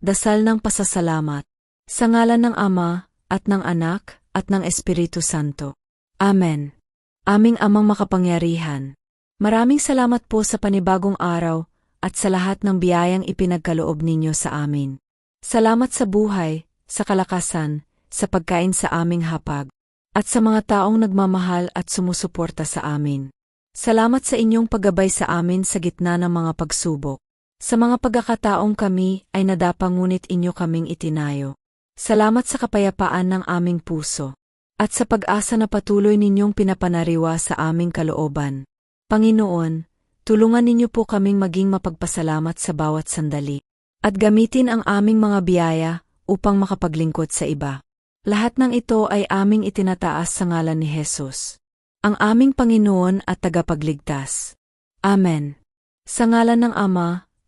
Dasal ng pasasalamat. Sa ngalan ng Ama, at ng Anak, at ng Espiritu Santo. Amen. Aming Amang makapangyarihan. Maraming salamat po sa panibagong araw at sa lahat ng biyayang ipinagkaloob ninyo sa amin. Salamat sa buhay, sa kalakasan, sa pagkain sa aming hapag, at sa mga taong nagmamahal at sumusuporta sa amin. Salamat sa inyong paggabay sa amin sa gitna ng mga pagsubok. Sa mga pagkakataong kami ay nadapa ngunit inyo kaming itinayo. Salamat sa kapayapaan ng aming puso. At sa pag-asa na patuloy ninyong pinapanariwa sa aming kalooban. Panginoon, tulungan ninyo po kaming maging mapagpasalamat sa bawat sandali. At gamitin ang aming mga biyaya upang makapaglingkod sa iba. Lahat ng ito ay aming itinataas sa ngalan ni Jesus. Ang aming Panginoon at tagapagligtas. Amen. Sa ngalan ng Ama,